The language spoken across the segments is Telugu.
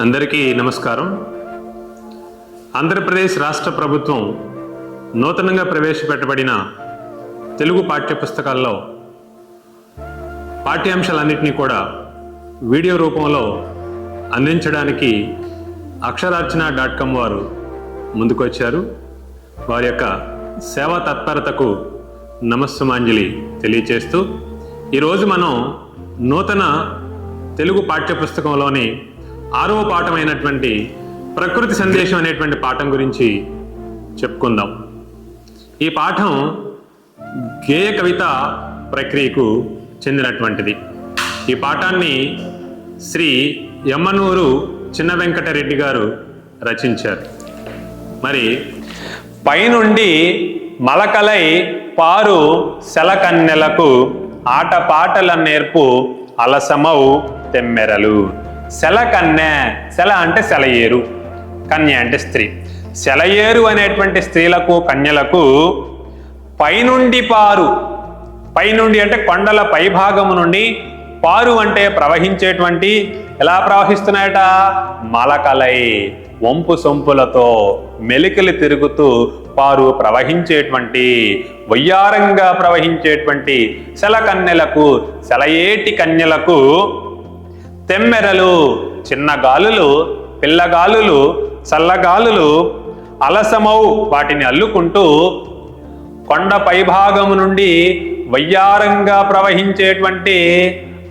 అందరికీ నమస్కారం. ఆంధ్రప్రదేశ్ రాష్ట్ర ప్రభుత్వం నూతనంగా ప్రవేశపెట్టబడిన తెలుగు పాఠ్యపుస్తకాల్లో పాఠ్యాంశాలన్నింటినీ కూడా వీడియో రూపంలో అందించడానికి అక్షరార్చన డాట్ కామ్ వారు ముందుకొచ్చారు. వారి యొక్క సేవా తత్పరతకు నమస్సుమాంజలి తెలియచేస్తూ ఈరోజు మనం నూతన తెలుగు పాఠ్యపుస్తకంలోని ఆరవ పాఠమైనటువంటి ప్రకృతి సందేశం అనేటువంటి పాఠం గురించి చెప్పుకుందాం. ఈ పాఠం గేయ కవిత ప్రక్రియకు చెందినటువంటిది. ఈ పాఠాన్ని శ్రీ యమ్మనూరు చిన్న వెంకటరెడ్డి గారు రచించారు. మరి పైనుండి మలకలై పారు సెలకన్నెలకు ఆటపాటల నేర్పు అలసమౌ తెమ్మెరలు. సెల కన్య శల అంటే శలయేరు కన్య అంటే స్త్రీ. శలయేరు అనేటువంటి స్త్రీలకు కన్యలకు పైనుండి పారు. పైనుండి అంటే కొండల పైభాగము నుండి పారు అంటే ప్రవహించేటువంటి ఎలా ప్రవహిస్తున్నాయట? మలకలై వంపు సొంపులతో మెలికలు తిరుగుతూ పారు ప్రవహించేటువంటి వయ్యారంగా ప్రవహించేటువంటి శల కన్యలకు సెలయేటి కన్యలకు తెమ్మెరలు చిన్న గాలులు పిల్లగాలులు చల్లగాలులు అలసమౌ వాటిని అల్లుకుంటూ కొండ పైభాగము నుండి వయ్యారంగా ప్రవహించేటువంటి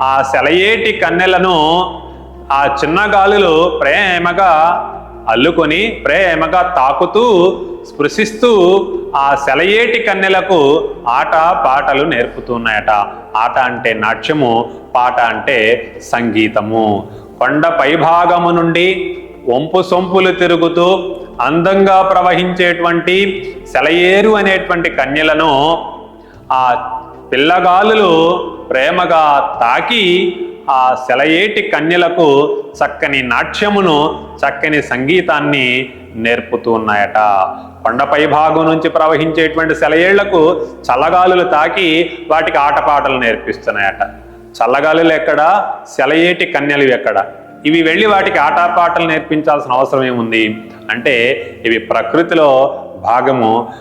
ఆ సెలయేటి కన్నెలను ఆ చిన్న గాలులు ప్రేమగా అల్లుకొని ప్రేమగా తాకుతూ స్పృశిస్తూ ఆ సెలయేటి కన్నెలకు ఆట పాటలు నేర్పుతున్నాయట. ఆట అంటే నాట్యము పాట అంటే సంగీతము. కొండ పైభాగము నుండి వంపు సొంపులు తిరుగుతూ అందంగా ప్రవహించేటువంటి సెలయేరు అనేటువంటి కన్యలను ఆ పిల్లగాలులు ప్రేమగా తాకి ఆ సెలయేటి కన్యలకు చక్కని నాట్యమును చక్కని సంగీతాన్ని నేర్పుతూ ఉన్నాయట. కొండపై భాగం నుంచి ప్రవహించేటువంటి సెలయేళ్ళకు చల్లగాలులు తాకి వాటికి ఆటపాటలు నేర్పిస్తున్నాయట. చల్లగాలులు ఎక్కడ? సెలయేటి కన్యలు ఎక్కడ? ఇవి వెళ్ళి వాటికి ఆటపాటలు నేర్పించాల్సిన అవసరం ఏముంది? అంటే ఇవి ప్రకృతిలో భాగము.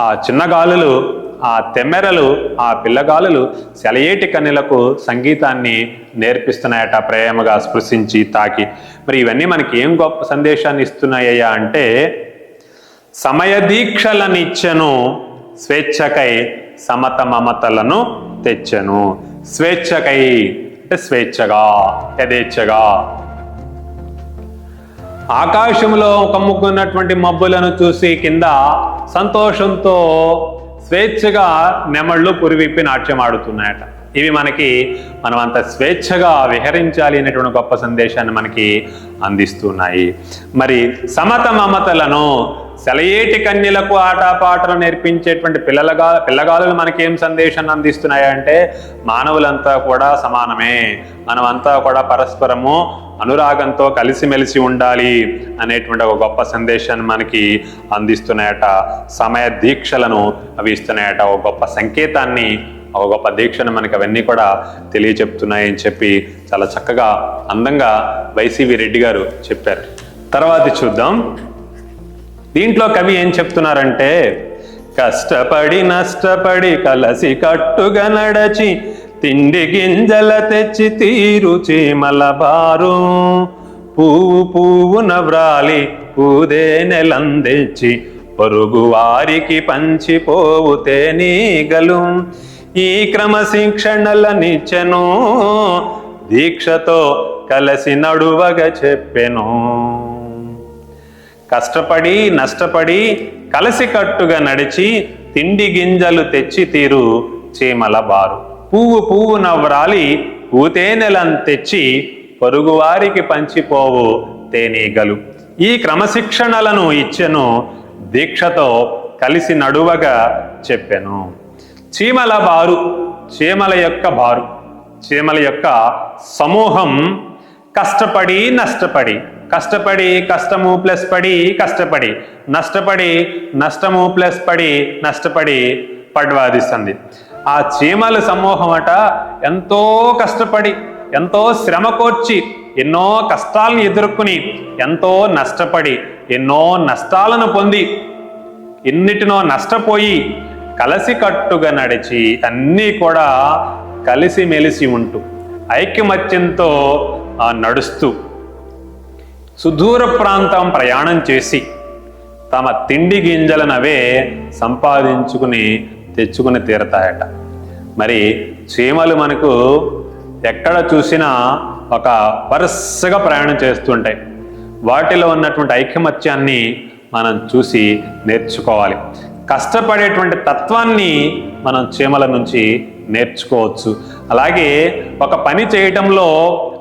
ఆ చిన్న గాలులు ఆ తెమ్మెరలు ఆ పిల్లగాలులు సెలయేటి కన్నెలకు సంగీతాన్ని నేర్పిస్తున్నాయట ప్రేమగా స్పృశించి తాకి. మరి ఇవన్నీ మనకి ఏం గొప్ప సందేశాన్ని ఇస్తున్నాయ్యా అంటే సమయ దీక్షలనిచ్చెను స్వేచ్ఛకై సమత మమతలను తెచ్చెను. స్వేచ్ఛకై అంటే స్వేచ్ఛగా యథేచ్ఛగా. ఆకాశంలో కమ్ముకున్నటువంటి మబ్బులను చూసి కింద సంతోషంతో స్వేచ్ఛగా నెమళ్ళు పురివిప్పి నాట్యం ఆడుతున్నాయట. ఇవి మనకి మనం అంత స్వేచ్ఛగా విహరించాలి అనేటువంటి గొప్ప సందేశాన్ని మనకి అందిస్తున్నాయి. మరి సమత మమతలను సెలయేటి కన్యలకు ఆటపాటలు నేర్పించేటువంటి పిల్లలగా పిల్లగాలు మనకి ఏం సందేశాన్ని అందిస్తున్నాయంటే మానవులంతా కూడా సమానమే. మనమంతా కూడా పరస్పరము అనురాగంతో కలిసిమెలిసి ఉండాలి అనేటువంటి ఒక గొప్ప సందేశాన్ని మనకి అందిస్తున్నాయట. సమయ దీక్షలను అవి ఇస్తున్నాయట. ఒక గొప్ప సంకేతాన్ని ఒక గొప్ప దీక్షను మనకి అవన్నీ కూడా తెలియచెప్తున్నాయని చెప్పి చాలా చక్కగా అందంగా వైసీవి రెడ్డి గారు చెప్పారు. తర్వాత చూద్దాం. దీంట్లో కవి ఏం చెప్తున్నారంటే కష్టపడి నష్టపడి కలసి కట్టుగా నడచి తిండి గింజల తెచ్చి తీరు చీమల బారు పువ్వు పువ్వున వ్రాలి పూదే నెలందెచ్చి పొరుగు వారికి పంచిపోవు తేనీగలు. ఈ క్రమశిక్షణలనిచ్చెను దీక్షతో కలసి నడువగా చెప్పెను. కష్టపడి నష్టపడి కలసికట్టుగా నడిచి తిండి గింజలు తెచ్చి తీరు చీమల బారు. పువ్వు పువ్వు నవ్రాలి ఊతేనెలను తెచ్చి పొరుగువారికి పంచిపోవు తేనీగలు. ఈ క్రమశిక్షణలను ఇచ్చెను దీక్షతో కలిసి నడువగా చెప్పెను. చీమల బారు చీమల యొక్క బారు చీమల యొక్క సమూహం కష్టపడి నష్టపడి కష్టపడి కష్టము ప్లస్ పడి కష్టపడి. నష్టపడి నష్టము ప్లస్ పడి నష్టపడి పడ్వాదిస్తుంది. ఆ చీమల సమూహం అట ఎంతో కష్టపడి ఎంతో శ్రమ కోర్చి ఎన్నో కష్టాలను ఎదుర్కొని ఎంతో నష్టపడి ఎన్నో నష్టాలను పొంది ఎన్నిటినో నష్టపోయి కలసికట్టుగా నడిచి అన్నీ కూడా కలిసిమెలిసి ఉంటూ ఐక్యమత్యంతో నడుస్తూ సుదూర ప్రాంతం ప్రయాణం చేసి తమ తిండి గింజలనవే సంపాదించుకుని తెచ్చుకుని తీరతాయట. మరి చీమలు మనకు ఎక్కడ చూసినా ఒక వరుసగా ప్రయాణం చేస్తుంటాయి. వాటిలో ఉన్నటువంటి ఐకమత్యాన్ని మనం చూసి నేర్చుకోవాలి. కష్టపడేటువంటి తత్వాన్ని మనం చీమల నుంచి నేర్చుకోవచ్చు. అలాగే ఒక పని చేయటంలో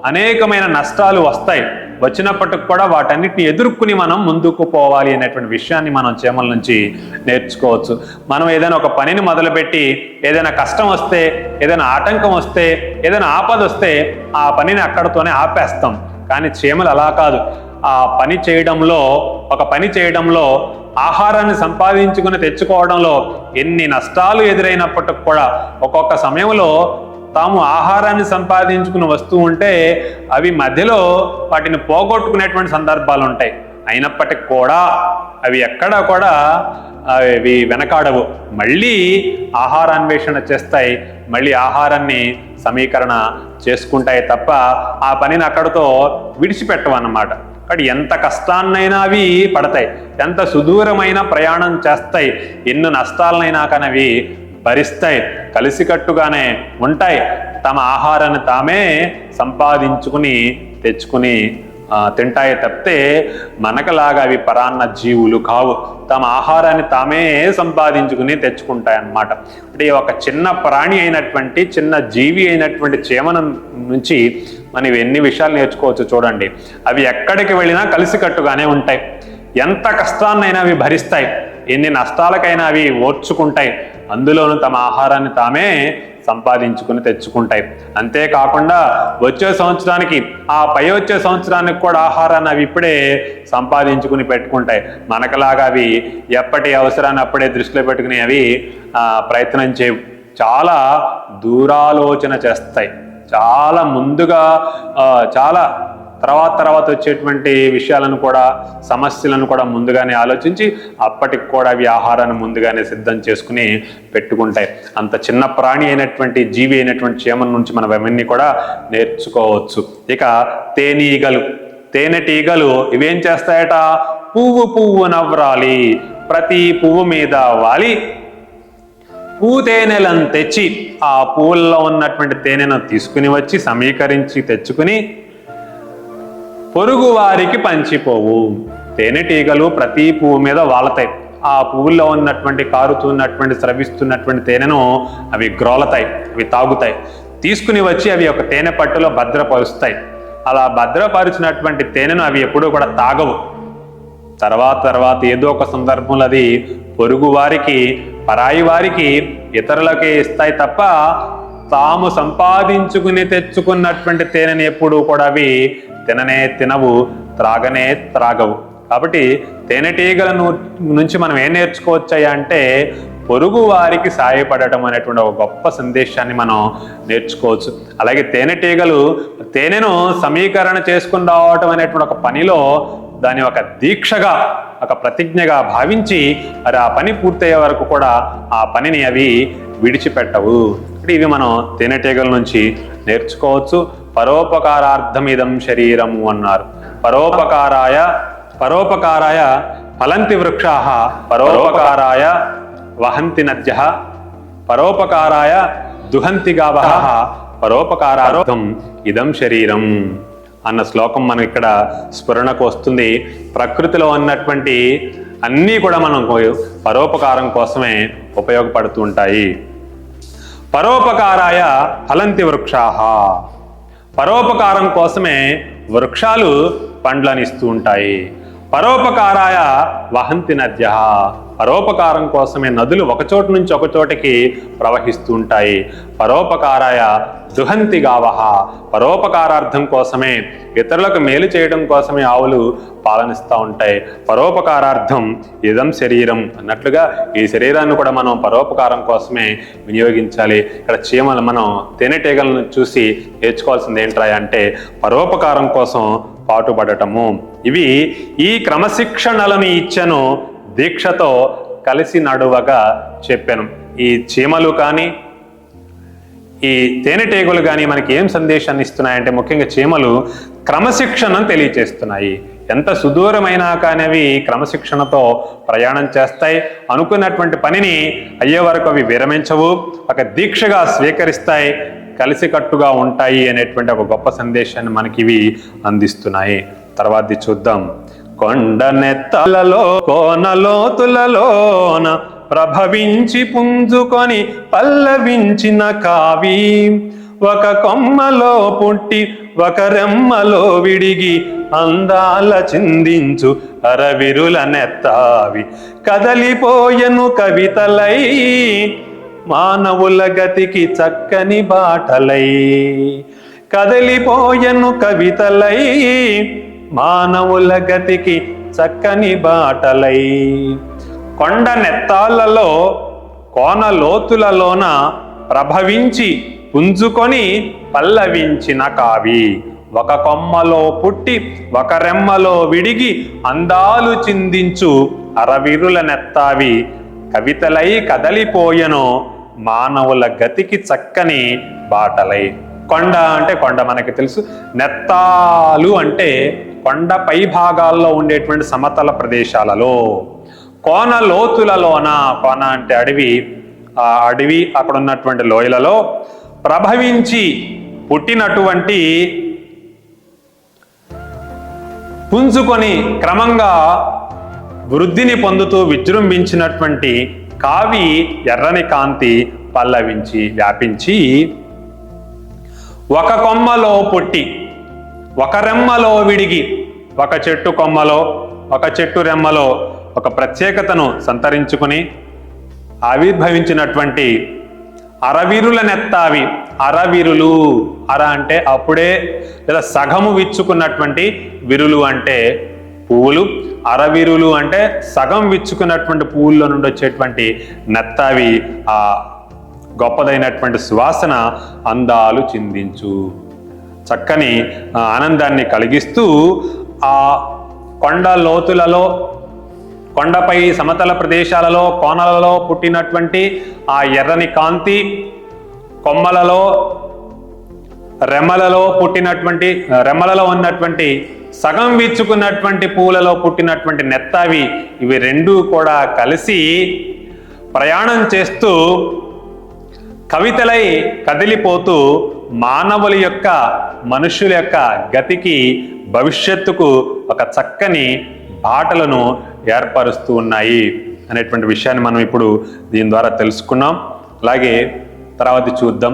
అనేకమైన నష్టాలు వస్తాయి. వచ్చినప్పటికి కూడా వాటన్నిటిని ఎదుర్కొని మనం ముందుకు పోవాలి అనేటువంటి విషయాన్ని మనం చీమల నుంచి నేర్చుకోవచ్చు. మనం ఏదైనా ఒక పనిని మొదలుపెట్టి ఏదైనా కష్టం వస్తే ఏదైనా ఆటంకం వస్తే ఏదైనా ఆపద వస్తే ఆ పనిని అక్కడతోనే ఆపేస్తాం. కానీ చీమలు అలా కాదు. ఆ పని చేయడంలో ఒక పని చేయడంలో ఆహారాన్ని సంపాదించుకుని తెచ్చుకోవడంలో ఎన్ని నష్టాలు ఎదురైనప్పటికి కూడా ఒక్కొక్క సమయంలో తాము ఆహారాన్ని సంపాదించుకుని వస్తూ ఉంటే అవి మధ్యలో వాటిని పోగొట్టుకునేటువంటి సందర్భాలు ఉంటాయి. అయినప్పటికి కూడా అవి ఎక్కడా కూడా అవి వెనకాడవు. మళ్ళీ ఆహారాన్వేషణ చేస్తాయి. మళ్ళీ ఆహారాన్ని సమీకరణ చేసుకుంటాయి తప్ప ఆ పనిని అక్కడితో విడిచిపెట్టవన్నమాట. కాబట్టి ఎంత కష్టాన్నైనా అవి పడతాయి. ఎంత సుదూరమైన ప్రయాణం చేస్తాయి. ఎన్ని నష్టాలనైనా కానీ అవి భరిస్తాయి కలిసికట్టుగానే ఉంటాయి. తమ ఆహారాన్ని తామే సంపాదించుకుని తెచ్చుకుని తింటాయి తప్పితే మనకలాగా అవి పరాన్న జీవులు కావు. తమ ఆహారాన్ని తామే సంపాదించుకుని తెచ్చుకుంటాయి అన్నమాట అంటే ఈ ఒక చిన్న ప్రాణి అయినటువంటి చిన్న జీవి అయినటువంటి చేమనం నుంచి మనం ఎన్ని విషయాలు నేర్చుకోవచ్చు చూడండి. అవి ఎక్కడికి వెళ్ళినా కలిసికట్టుగానే ఉంటాయి. ఎంత కష్టాన్నైనా అవి భరిస్తాయి. ఎన్ని నష్టాలకైనా అవి ఓర్చుకుంటాయి. అందులోనూ తమ ఆహారాన్ని తామే సంపాదించుకుని తెచ్చుకుంటాయి. అంతేకాకుండా వచ్చే సంవత్సరానికి ఆ పై వచ్చే సంవత్సరానికి కూడా ఆహారాన్ని అవి ఇప్పుడే సంపాదించుకుని పెట్టుకుంటాయి. మనకలాగా అవి ఎప్పటి అవసరాన్ని అప్పుడే దృష్టిలో పెట్టుకుని అవి ప్రయత్నం చేయవు. చాలా దూరాలోచన చేస్తాయి. చాలా ముందుగా చాలా తర్వాత తర్వాత వచ్చేటువంటి విషయాలను కూడా సమస్యలను కూడా ముందుగానే ఆలోచించి అప్పటికి కూడా అవి ఆహారాన్ని ముందుగానే సిద్ధం చేసుకుని పెట్టుకుంటాయి అంత చిన్న ప్రాణి అయినటువంటి జీవి అయినటువంటి చీమల నుంచి మనం అవన్నీ కూడా నేర్చుకోవచ్చు. ఇక తేనీగలు తేనెటీగలు ఇవేం చేస్తాయట? పువ్వు పువ్వు నవ్రాలి ప్రతి పువ్వు మీద వాలి. పూతేనెలను తెచ్చి ఆ పువ్వుల్లో ఉన్నటువంటి తేనెను తీసుకుని వచ్చి సమీకరించి తెచ్చుకుని పొరుగు వారికి పంచిపోవు. తేనెటీగలు ప్రతి పువ్వు మీద వాలతాయి ఆ పువ్వుల్లో ఉన్నటువంటి కారుతున్నటువంటి స్రవిస్తున్నటువంటి తేనెను అవి గ్రోలతాయి అవి తాగుతాయి. తీసుకుని వచ్చి అవి ఒక తేనె పట్టులో భద్రపరుస్తాయి. అలా భద్రపరిచినటువంటి తేనెను అవి ఎప్పుడూ కూడా తాగవు. తర్వాత తర్వాత ఏదో ఒక సందర్భంలో అది పొరుగు వారికి పరాయి వారికి ఇతరులకే ఇస్తాయి తప్ప తాము సంపాదించుకుని తెచ్చుకున్నటువంటి తేనెని ఎప్పుడూ కూడా అవి తిననే తినవు త్రాగనే త్రాగవు. కాబట్టి తేనెటీగల నుంచి మనం ఏం నేర్చుకోవచ్చాయా అంటే పొరుగు వారికి సాయపడటం అనేటువంటి ఒక గొప్ప సందేశాన్ని మనం నేర్చుకోవచ్చు. అలాగే తేనెటీగలు తేనెను సమీకరణ చేసుకుని రావటం అనేటువంటి ఒక పనిలో దాని ఒక దీక్షగా ఒక ప్రతిజ్ఞగా భావించి మరి ఆ పని పూర్తయ్యే వరకు కూడా ఆ పనిని అవి విడిచిపెట్టవు. అంటే ఇవి మనం తేనెటీగల నుంచి నేర్చుకోవచ్చు. పరోపకారార్థమిదం శరీరము అన్నారు. పరోపకారాయ పరోపకారాయ ఫలంతి వృక్షా పరోపకారాయ వహంతి నద్య పరోపకారాయ దుహంతి గావ పరోపకారార్థం ఇదం శరీరం అన్న శ్లోకం మనం ఇక్కడ స్ఫురణకు వస్తుంది. ప్రకృతిలో ఉన్నటువంటి అన్నీ కూడా మనం పరోపకారం కోసమే ఉపయోగపడుతూ ఉంటాయి. పరోపకారాయ ఫలంతి వృక్షాహ పరోపకారం కోసమే వృక్షాలు పండ్లనిస్తూ ఉంటాయి. పరోపకారాయ వహంతి నద్య. పరోపకారం కోసమే నదులు ఒకచోట నుంచి ఒకచోటికి ప్రవహిస్తూ ఉంటాయి. పరోపకారాయ దుహంతి గావహ పరోపకారార్థం కోసమే ఇతరులకు మేలు చేయడం కోసమే ఆవులు పాలనిస్తూ ఉంటాయి. పరోపకారార్థం ఇదం శరీరం అన్నట్లుగా ఈ శరీరాన్ని కూడా మనం పరోపకారం కోసమే వినియోగించాలి. ఇక్కడ చీమలు మనం తేనెటీగలను చూసి నేర్చుకోవాల్సింది ఏంట్రా అంటే పరోపకారం కోసం పాటుపడటము. ఇవి ఈ క్రమశిక్షణలను ఇచ్చను దీక్షతో కలిసి నడువగా చెప్పాను. ఈ చీమలు కానీ ఈ తేనెటీగలు కానీ మనకి ఏం సందేశాన్ని ఇస్తున్నాయంటే ముఖ్యంగా చీమలు క్రమశిక్షణను తెలియచేస్తున్నాయి. ఎంత సుదూరమైనా కానీ అవి క్రమశిక్షణతో ప్రయాణం చేస్తాయి. అనుకున్నటువంటి పనిని అయ్యే వరకు అవి విరమించవు. ఒక దీక్షగా స్వీకరిస్తాయి. కలిసికట్టుగా ఉంటాయి అనేటువంటి ఒక గొప్ప సందేశాన్ని మనకి ఇవి అందిస్తున్నాయి. తర్వాతది చూద్దాం. కొండ నెత్తలలో కోనలోతులలోన ప్రభవించి పుంజుకొని పల్లవించిన కావి. ఒక కొమ్మలో పుట్టి ఒక రెమ్మలో విడిగి అందాల చిందించు అరవిరుల నెత్తావి. కదలిపోయెను కవితలై మానవుల గతికి చక్కని బాటలై కదలిపోయెను కవితలై మానవుల గతికి చక్కని బాటలై. కొండ నెత్తాలలో కోన లోతులలోన ప్రభవించి పుంజుకొని పల్లవించిన కావి. ఒక కొమ్మలో పుట్టి ఒక రెమ్మలో విడిగి అందాలు చిందించు అరవిరుల నెత్తావి. కవితలై కదలిపోయెను మానవుల గతికి చక్కని బాటలై. కొండ అంటే కొండ మనకి తెలుసు. నెత్తాలు అంటే కొండ పై భాగాల్లో ఉండేటువంటి సమతల ప్రదేశాలలో. కోన లోతులలోన కోన అంటే అడవి ఆ అడవి అక్కడ ఉన్నటువంటి లోయలలో ప్రభవించి పుట్టినటువంటి పుంజుకొని క్రమంగా వృద్ధిని పొందుతూ విజృంభించినటువంటి కావి ఎర్రని కాంతి పల్లవించి వ్యాపించి ఒక కొమ్మలో పుట్టి ఒక రెమ్మలో విడిగి ఒక చెట్టు కొమ్మలో ఒక చెట్టు రెమ్మలో ఒక ప్రత్యేకతను సంతరించుకుని ఆవిర్భవించినటువంటి అరవీరుల నెత్తావి అరవీరులు. అర అంటే అప్పుడే లేదా సగము విచ్చుకున్నటువంటి విరులు అంటే పువ్వులు అరవిరులు అంటే సగం విచ్చుకున్నటువంటి పువ్వుల్లో నుండి వచ్చేటువంటి నెత్తవి ఆ గొప్పదైనటువంటి సువాసన అందాలు చిందించు. చక్కని ఆనందాన్ని కలిగిస్తూ ఆ కొండ లోతులలో కొండపై సమతల ప్రదేశాలలో కోనలలో పుట్టినటువంటి ఆ ఎర్రని కాంతి కొమ్మలలో రెమ్మలలో పుట్టినటువంటి రెమ్మలలో ఉన్నటువంటి సగం విచ్చుకున్నటువంటి పూలలో పుట్టినటువంటి నెత్తావి ఇవి రెండూ కూడా కలిసి ప్రయాణం చేస్తూ కవితలై కదిలిపోతూ మానవుల యొక్క మనుషుల యొక్క గతికి భవిష్యత్తుకు ఒక చక్కని బాటలను ఏర్పరుస్తూ ఉన్నాయి అనేటువంటి విషయాన్ని మనం ఇప్పుడు దీని ద్వారా తెలుసుకున్నాం. అలాగే తర్వాత చూద్దాం.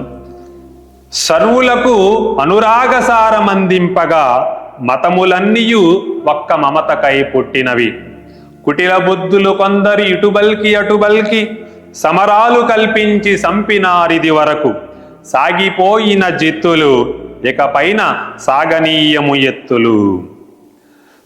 సర్వులకు అనురాగసారమందింపగా మతములన్నీయు ఒక్క మమతకై పుట్టినవి. కుటిల బుద్ధులు కొందరి ఇటుబల్కి అటుబల్కి సమరాలు కల్పించి సంపినారిది వరకు సాగిపోయిన జిత్తులు ఇకపైన సాగనీయము ఎత్తులు.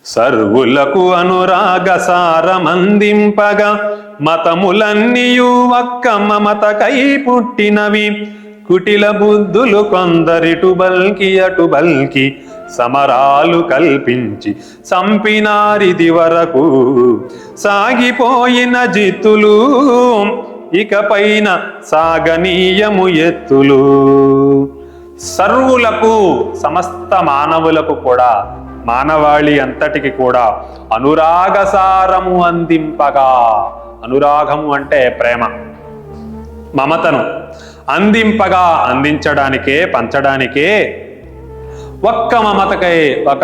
సర్వులకు అనురాగ సారమందింపగా మతములన్నీయు ఒక్క మమతకై పుట్టినవి. కుటిల బుద్ధులు కొందరిటు బల్కి అటు బల్కి సమరాలు కల్పించి సంపినారిది వరకు సాగిపోయిన జిత్తులు ఇకపైన సాగనీయము ఎత్తులు. సర్వులకు సమస్త మానవులకు కూడా మానవాళి అంతటికి కూడా అనురాగసారము అందింపగా. అనురాగము అంటే ప్రేమ. మమతను అందింపగా అందించడానికే పంచడానికే ఒక్క మమతకై ఒక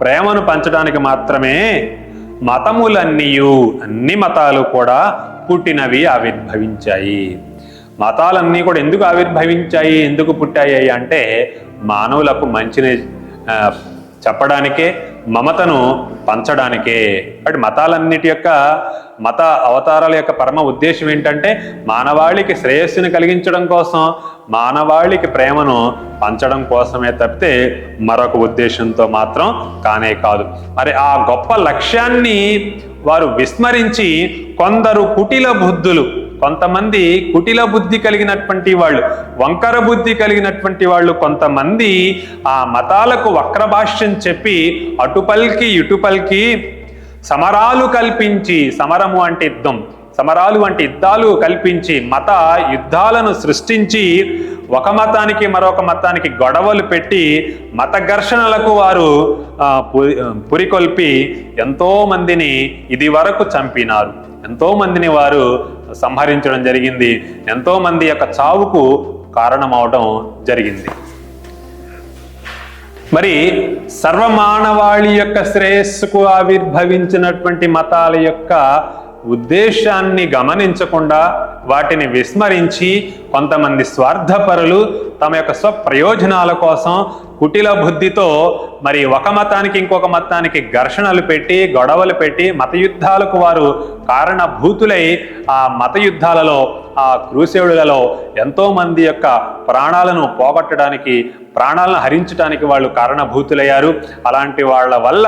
ప్రేమను పంచడానికి మాత్రమే మతములన్నీయు అన్ని మతాలు కూడా పుట్టినవి ఆవిర్భవించాయి. మతాలన్నీ కూడా ఎందుకు ఆవిర్భవించాయి ఎందుకు పుట్టాయి అంటే మానవులకు మంచిని చెప్పడానికే మమతను పంచడానికే. అంటే మతాలన్నిటి యొక్క మత అవతారాల యొక్క పరమ ఉద్దేశం ఏంటంటే మానవాళికి శ్రేయస్సుని కలిగించడం కోసం మానవాళికి ప్రేమను పంచడం కోసమే తప్పితే మరొక ఉద్దేశంతో మాత్రం కానే కాదు. మరి ఆ గొప్ప లక్ష్యాన్ని వారు విస్మరించి కొందరు కుటిల బుద్ధులు కొంతమంది కుటిల బుద్ధి కలిగినటువంటి వాళ్ళు వంకర బుద్ధి కలిగినటువంటి వాళ్ళు కొంతమంది ఆ మతాలకు వక్రభాష్యం చెప్పి అటుపల్కి ఇటుపల్కి సమరాలు కల్పించి సమరము అంటే యుద్ధం సమరాలు వంటి యుద్ధాలు కల్పించి మత యుద్ధాలను సృష్టించి ఒక మతానికి మరొక మతానికి గొడవలు పెట్టి మత ఘర్షణలకు వారు పురికొల్పి ఎంతో మందిని ఇది వరకు చంపినారు ఎంతోమందిని వారు సంహరించడం జరిగింది. ఎంతోమంది యొక్క చావుకు కారణమవడం జరిగింది. మరి సర్వమానవాళి యొక్క శ్రేయస్సుకు ఆవిర్భవించినటువంటి మతాల యొక్క ఉద్దేశాన్ని గమనించకుండా వాటిని విస్మరించి కొంతమంది స్వార్థపరులు తమ యొక్క స్వప్రయోజనాల కోసం కుటిల బుద్ధితో మరి ఒక మతానికి ఇంకొక మతానికి ఘర్షణలు పెట్టి గొడవలు పెట్టి మత యుద్ధాలకు వారు కారణభూతులై ఆ మత యుద్ధాలలో ఆ క్రూసేవులలో ఎంతోమంది యొక్క ప్రాణాలను పోగొట్టడానికి ప్రాణాలను హరించడానికి వాళ్ళు కారణభూతులయ్యారు. అలాంటి వాళ్ళ వల్ల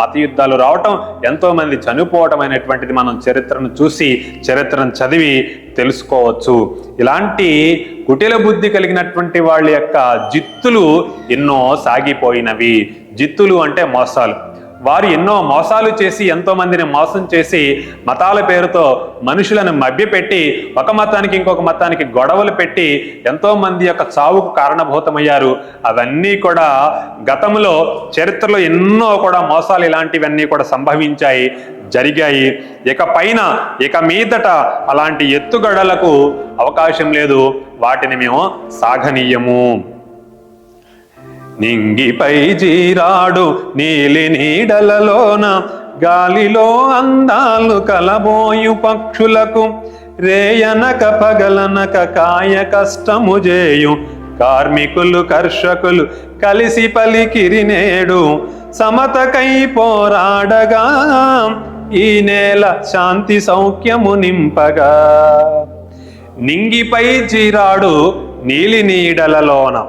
మత యుద్ధాలు రావటం ఎంతోమంది చనిపోవటం అనేటువంటిది మనం చరిత్రను చూసి చరిత్రను చదివి తెలుసుకోవచ్చు. ఇలాంటి కుటిల బుద్ధి కలిగినటువంటి వాళ్ళ యొక్క జిత్తులు ఎన్నో సాగిపోయినవి. జిత్తులు అంటే మోసాలు. వారు ఎన్నో మోసాలు చేసి ఎంతో మందిని మోసం చేసి మతాల పేరుతో మనుషులను మభ్యపెట్టి ఒక మతానికి ఇంకొక మతానికి గొడవలు పెట్టి ఎంతో మంది యొక్క చావుకు కారణభూతమయ్యారు. అవన్నీ కూడా గతంలో చరిత్రలో ఎన్నో కూడా మోసాలు ఇలాంటివన్నీ కూడా సంభవించాయి జరిగాయి. ఇక పైన ఇక మీదట అలాంటి ఎత్తుగడలకు అవకాశం లేదు. వాటిని మేము సాగనీయము. నింగిపై జీరాడు నీలి నీడలలోన గాలిలో అందాలు కలబోయు పక్షులకు రేయనక పగలనక కాయ కష్టము చేయు కార్మికులు కర్షకులు కలిసి పలికిరి నేడు సమతకై పోరాడగా ఈ నేల శాంతి సౌఖ్యము నింపగా. నింగిపై జీరాడు నీలి నీడలలోన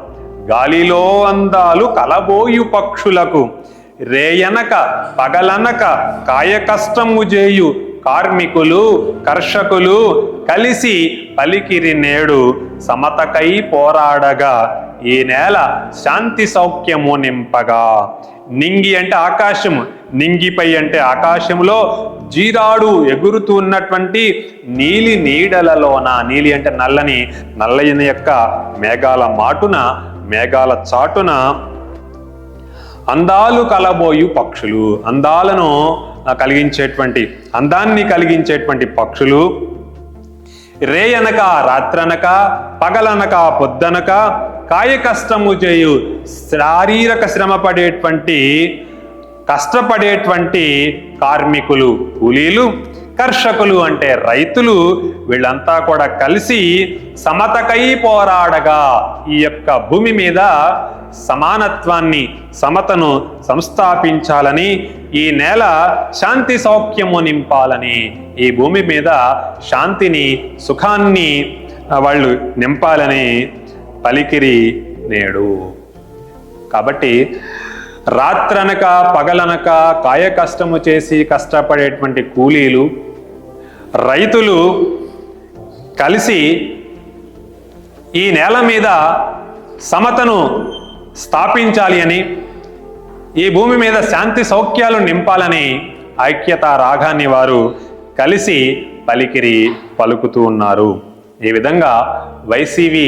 గాలిలో అందాలు కలబోయు పక్షులకు. రేయనక పగలనక కాయ కష్టము చేయు కార్మికులు కర్షకులు కలిసి పలికిరి నేడు సమతకై పోరాడగా. ఈ నేల శాంతి సౌఖ్యము నింపగా. నింగి అంటే ఆకాశము నింగిపై అంటే ఆకాశంలో జీరాడు ఎగురుతూ ఉన్నటువంటి నీలి నీడలలోన నీలి అంటే నల్లని నల్లని యొక్క మేఘాల మాటున మేఘాల చాటున అందాలు కలబోయు పక్షులు. అందాలను కలిగించేటువంటి అందాన్ని కలిగించేటువంటి పక్షులు. రేయనక రాత్రనక పగలనక పొద్దనక కాయ కష్టము చేయు శారీరక శ్రమ పడేటువంటి కష్టపడేటువంటి కార్మికులు కూలీలు. కర్షకులు అంటే రైతులు వీళ్ళంతా కూడా కలిసి సమతకై పోరాడగా ఈ యొక్క భూమి మీద సమానత్వాన్ని సమతను సంస్థాపించాలని ఈ నేల శాంతి సౌఖ్యము నింపాలని ఈ భూమి మీద శాంతిని సుఖాన్ని వాళ్ళు నింపాలని పలికిరి నేడు. కాబట్టి రాత్రనక పగలనక కాయ కష్టము చేసి కష్టపడేటువంటి కూలీలు రైతులు కలిసి ఈ నేల మీద సమతను స్థాపించాలి అని ఈ భూమి మీద శాంతి సౌఖ్యాలు నింపాలని ఐక్యత రాగాన్ని వారు కలిసి పలికిరి పలుకుతూ ఉన్నారు. ఈ విధంగా వైసీవి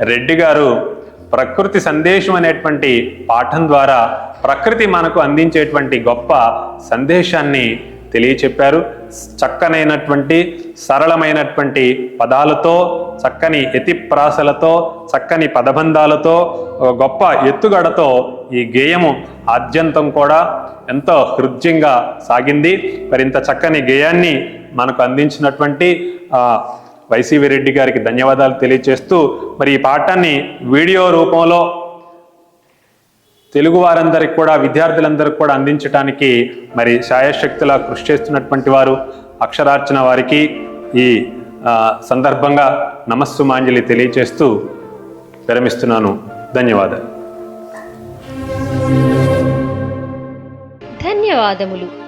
రెడ్డి గారు ప్రకృతి సందేశం అనేటువంటి పాఠం ద్వారా ప్రకృతి మనకు అందించేటువంటి గొప్ప సందేశాన్ని తెలియచెప్పారు. చక్కనైనటువంటి సరళమైనటువంటి పదాలతో చక్కని ఎతిప్రాసలతో చక్కని పదబంధాలతో గొప్ప ఎత్తుగడతో ఈ గేయము ఆద్యంతం కూడా ఎంతో హృద్యంగా సాగింది. మరింత చక్కని గేయాన్ని మనకు అందించినటువంటి వైసీవి రెడ్డి గారికి ధన్యవాదాలు తెలియజేస్తూ మరి ఈ పాఠాన్ని వీడియో రూపంలో తెలుగు వారందరికి కూడా విద్యార్థులందరికీ కూడా అందించడానికి మరి శాయశక్తులా కృషి చేస్తున్నటువంటి వారు అక్షరార్చన వారికి ఈ సందర్భంగా నమస్సు మాంజలి తెలియచేస్తూ విరమిస్తున్నాను. ధన్యవాదాలు. ధన్యవాదములు.